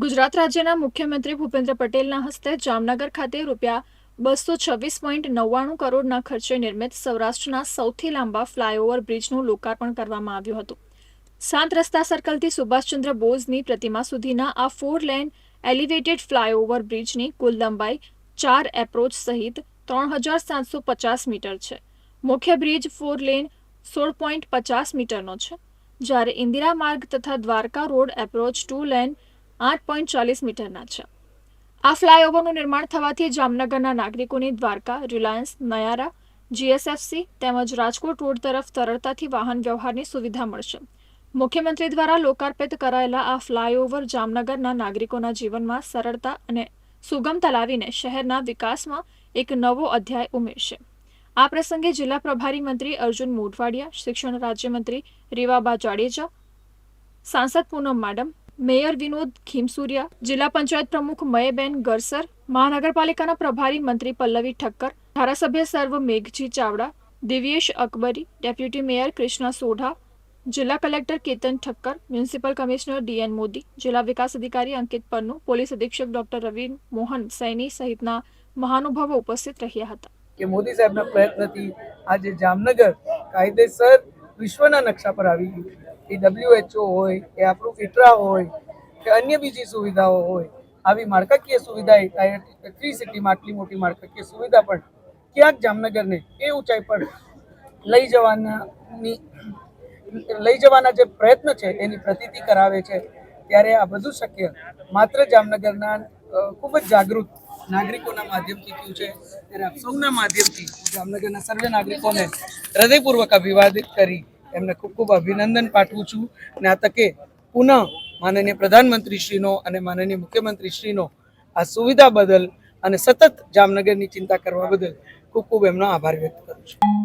ગુજરાત રાજ્યના મુખ્યમંત્રી ભૂપેન્દ્ર પટેલના હસ્તે જામનગર ખાતે રૂપિયા બસો છવ્વીસ પોઈન્ટ નવ્વાણું કરોડના ખર્ચે નિર્મિત સૌરાષ્ટ્રના સૌથી લાંબા ફ્લાયઓવર બ્રિજનું લોકાર્પણ કરવામાં આવ્યું હતું. સાત રસ્તા સર્કલથી સુભાષચંદ્ર બોઝની પ્રતિમા સુધીના આ ફોર લેન એલિવેટેડ ફ્લાયઓવર બ્રિજની કુલ લંબાઈ ચાર એપ્રોચ સહિત ત્રણ હજાર સાતસો પચાસ મીટર છે. મુખ્ય બ્રિજ ફોર લેન સોળ પોઈન્ટ પચાસ મીટરનો છે. જ્યારે ઇન્દિરા માર્ગ તથા Dwarka road approach two lane આઠ પોઈન્ટ ચાલીસ મીટરના છે. આ ફ્લાયઓવરનું નિર્માણ થવાથી જામનગરના નાગરિકોની દ્વારકા, રિલાયન્સ, નયારા, જીએસએફસી તેમજ રાજકોટ રોડ તરફ સરળતાથી વાહન વ્યવહારની સુવિધા મળશે. મુખ્યમંત્રી દ્વારા લોકાર્પિત કરાયેલા આ ફ્લાયઓવર જામનગરના નાગરિકોના જીવનમાં સરળતા અને સુગમતા લાવીને શહેરના વિકાસમાં એક નવો અધ્યાય ઉમેરશે. આ પ્રસંગે જિલ્લા પ્રભારી મંત્રી અર્જુન મોઢવાડિયા, શિક્ષણ રાજ્યમંત્રી રીવાબા જાડેજા, સાંસદ પૂનમ માડમ મેયર વિનોદ ખીમસુરિયા, જિલ્લા પંચાયત પ્રમુખ મયબેન ગરસર, મહાનગરપાલિકાના પ્રભારી મંત્રી પલ્લવી ઠક્કર, ધારાસભ્ય સર્વ મેઘજી ચાવડા, દિવ્યેશ અકબરી, ડેપ્યુટી મેયર કૃષ્ણા સોઢા, જિલ્લા collector Ketan Thakkar, municipal commissioner DN Modi, જિલ્લા વિકાસ અધિકારી અંકિત પન્નુ, પોલીસ અધિક્ષક ડોક્ટર રવિ મોહન સૈની સહિતના મહાનુભાવો ઉપસ્થિત રહ્યા હતા. કે મોદી સાહેબના પ્રયત્નથી આજે જામનગર કાયદેસર વિશ્વના નકશા પર આવી ગયું એ ડબ્લ્યુએચઓ હોય કે આપણું ફિટરા હોય, કે અન્ય બીજી સુવિધાઓ હોય, આવી માળખાકીય સુવિધા થ્રી સિટીમાં આટલી મોટી માળખાકીય સુવિધા પણ ક્યાંક જામનગરને એ ઊંચાઈ પર લઈ જવાનાની, લઈ જવાના જે પ્રયત્ન છે, એની પ્રતીતિ કરાવે છે, ત્યારે આ બધું શક્ય માત્ર જામનગરના ખૂબ જ જાગૃત નાગરિકોના માધ્યમથી થયું છે, ત્યારે આપ સૌના માધ્યમથી જામનગરના સર્વે નાગરિકોને હૃદયપૂર્વક અભિવાદિત કરી એમને ખૂબ ખૂબ અભિનંદન પાઠવું છું. અને આ તકે પુનઃ માનનીય પ્રધાનમંત્રીશ્રીનો અને માનનીય મુખ્યમંત્રીશ્રીનો આ સુવિધા બદલ અને સતત જામનગરની ચિંતા કરવા બદલ ખૂબ ખૂબ એમનો આભાર વ્યક્ત કરું છું.